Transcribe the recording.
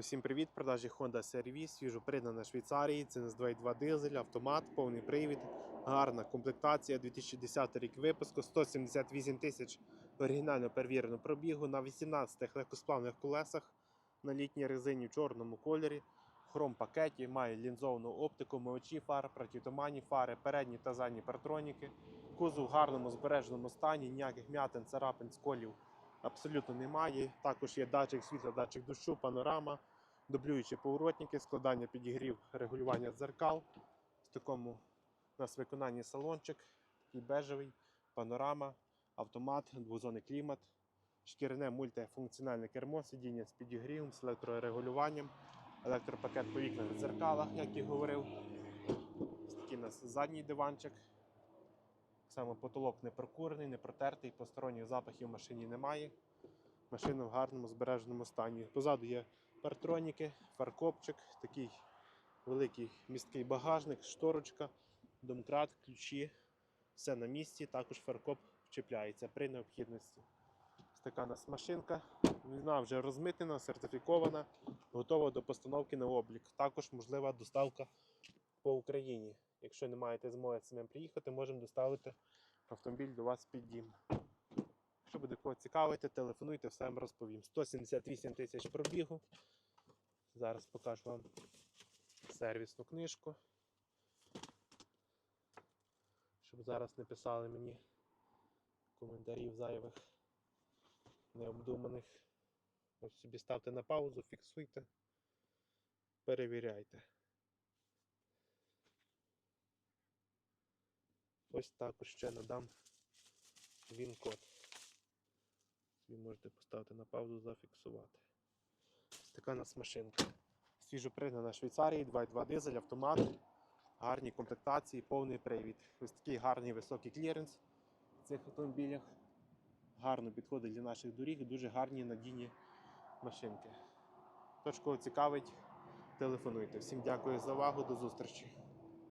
Усім привіт, продажі Honda CR-V, свіжо придана Швейцарії, це з 2.2 дизель, автомат, повний привід, гарна комплектація, 2010 рік випуску, 178 тисяч оригінально перевірено пробігу на 18 легкосплавних колесах на літній резині в чорному кольорі, хром пакеті, має лінзовану оптику, миочі фар, протитуманні фари, передні та задні партроніки, кузов в гарному збереженому стані, ніяких м'ятин, царапин, сколів абсолютно немає. Також є датчик світла, датчик дощу, панорама, дублюючі поворотники, складання підігрів, регулювання дзеркал. В такому у нас виконанні салончик, такий бежевий, панорама, автомат, двозонний клімат, шкіряне мультифункціональне кермо, сидіння з підігрівом, з електрорегулюванням, електропакет по вікнах дзеркалах, як і говорив. Такий у нас задній диванчик. Само потолок не прокурений, не протертий, посторонніх запахів в машині немає. Машина в гарному збереженому стані. Позаду є партроніки, фаркопчик, такий великий місткий багажник, шторочка, домкрат, ключі. Все на місці, також фаркоп вчіпляється при необхідності. Ось така у нас машинка. Вона вже розмитнена, сертифікована, готова до постановки на облік. Також можлива доставка по Україні. Якщо не маєте змоги самим приїхати, можемо доставити автомобіль до вас під дім. Якщо буде кого цікавити, телефонуйте, все вам розповім. 178 тисяч пробігу. Зараз покажу вам сервісну книжку. Щоб зараз не писали мені коментарів зайвих, необдуманих. Ось собі ставте на паузу, фіксуйте, перевіряйте. Ось також ще надам він код. Ви можете поставити на паузу, зафіксувати. Ось така у нас машинка. Свіжо пригнана Швейцарії, 2.2 дизель, автомат, гарні комплектації, повний привід. Ось такий гарний високий кліренс в цих автомобілях. Гарно підходить для наших доріг, дуже гарні надійні машинки. Тож, кого цікавить, телефонуйте. Всім дякую за увагу, до зустрічі.